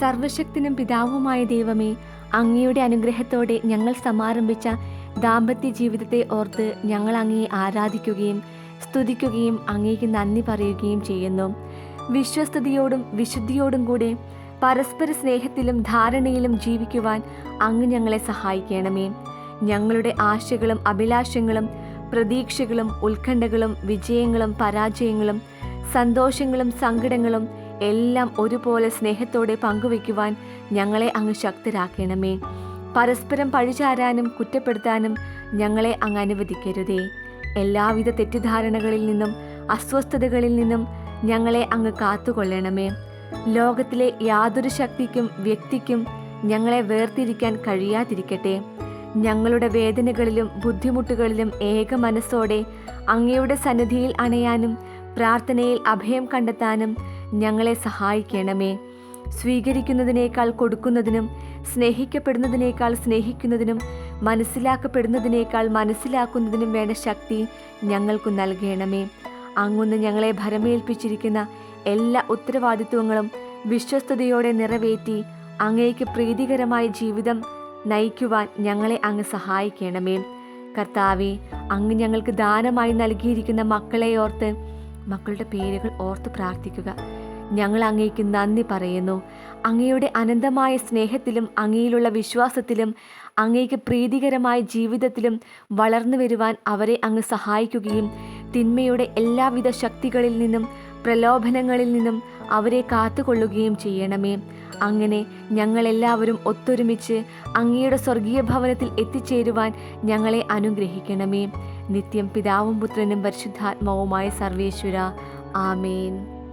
സർവശക്തനും പിതാവുമായ ദൈവമേ അങ്ങയുടെ അനുഗ്രഹത്തോടെ ഞങ്ങൾ സമാരംഭിച്ച ദാമ്പത്യ ജീവിതത്തെ ഓർത്ത് ഞങ്ങൾ അങ്ങയെ ആരാധിക്കുകയും സ്തുതിക്കുകയും അങ്ങേക്ക് നന്ദി പറയുകയും ചെയ്യുന്നു. വിശ്വസ്തയോടും വിശുദ്ധിയോടും കൂടെ പരസ്പര സ്നേഹത്തിലും ധാരണയിലും ജീവിക്കുവാൻ അങ്ങ് ഞങ്ങളെ സഹായിക്കണമേ. ഞങ്ങളുടെ ആശകളും അഭിലാഷങ്ങളും പ്രതീക്ഷകളും ഉത്കണ്ഠകളും വിജയങ്ങളും പരാജയങ്ങളും സന്തോഷങ്ങളും സങ്കടങ്ങളും എല്ലാം ഒരുപോലെ സ്നേഹത്തോടെ പങ്കുവയ്ക്കുവാൻ ഞങ്ങളെ അങ്ങ് ശക്തരാക്കണമേ. പരസ്പരം പഴിചാരാനും കുറ്റപ്പെടുത്താനും ഞങ്ങളെ അങ്ങ് അനുവദിക്കരുതേ. എല്ലാവിധ തെറ്റിദ്ധാരണകളിൽ നിന്നും അസ്വസ്ഥതകളിൽ നിന്നും ഞങ്ങളെ അങ്ങ് കാത്തുകൊള്ളണമേ. ലോകത്തിലെ യാതൊരു ശക്തിക്കും വ്യക്തിക്കും ഞങ്ങളെ വേർതിരിക്കാൻ കഴിയാതിരിക്കട്ടെ. ഞങ്ങളുടെ വേദനകളിലും ബുദ്ധിമുട്ടുകളിലും ഏക മനസ്സോടെ അങ്ങയുടെ സന്നിധിയിൽ അണയാനും പ്രാർത്ഥനയിൽ അഭയം കണ്ടെത്താനും ഞങ്ങളെ സഹായിക്കണമേ. സ്വീകരിക്കുന്നതിനേക്കാൾ കൊടുക്കുന്നതിനും സ്നേഹിക്കപ്പെടുന്നതിനേക്കാൾ സ്നേഹിക്കുന്നതിനും മനസ്സിലാക്കപ്പെടുന്നതിനേക്കാൾ മനസ്സിലാക്കുന്നതിനും വേണ്ട ശക്തി ഞങ്ങൾക്ക് നൽകണമേ. അങ്ങൊന്ന് ഞങ്ങളെ ഭരമേൽപ്പിച്ചിരിക്കുന്ന എല്ലാ ഉത്തരവാദിത്വങ്ങളും വിശ്വസ്തയോടെ നിറവേറ്റി അങ്ങേക്ക് പ്രീതികരമായ ജീവിതം നയിക്കുവാൻ ഞങ്ങളെ അങ്ങ് സഹായിക്കണമേ. കർത്താവെ അങ്ങ് ഞങ്ങൾക്ക് ദാനമായി നൽകിയിരിക്കുന്ന മക്കളെ ഓർത്ത് മക്കളുടെ പേരുകൾ ഓർത്ത് പ്രാർത്ഥിക്കുക. ഞങ്ങൾ അങ്ങേക്ക് നന്ദി പറയുന്നു. അങ്ങയുടെ അനന്തമായ സ്നേഹത്തിലും അങ്ങയിലുള്ള വിശ്വാസത്തിലും അങ്ങേക്ക് പ്രീതികരമായ ജീവിതത്തിലും വളർന്നു വരുവാൻ അവരെ അങ്ങ് സഹായിക്കുകയും തിന്മയുടെ എല്ലാവിധ ശക്തികളിൽ നിന്നും പ്രലോഭനങ്ങളിൽ നിന്നും അവരെ കാത്തുകൊള്ളുകയും ചെയ്യണമേ. അങ്ങനെ ഞങ്ങളെല്ലാവരും ഒത്തൊരുമിച്ച് അങ്ങയുടെ സ്വർഗീയ ഭവനത്തിൽ എത്തിച്ചേരുവാൻ ഞങ്ങളെ അനുഗ്രഹിക്കണമേ. നിത്യം പിതാവും പുത്രനും പരിശുദ്ധാത്മാവുമായ സർവേശ്വര. ആമേൻ.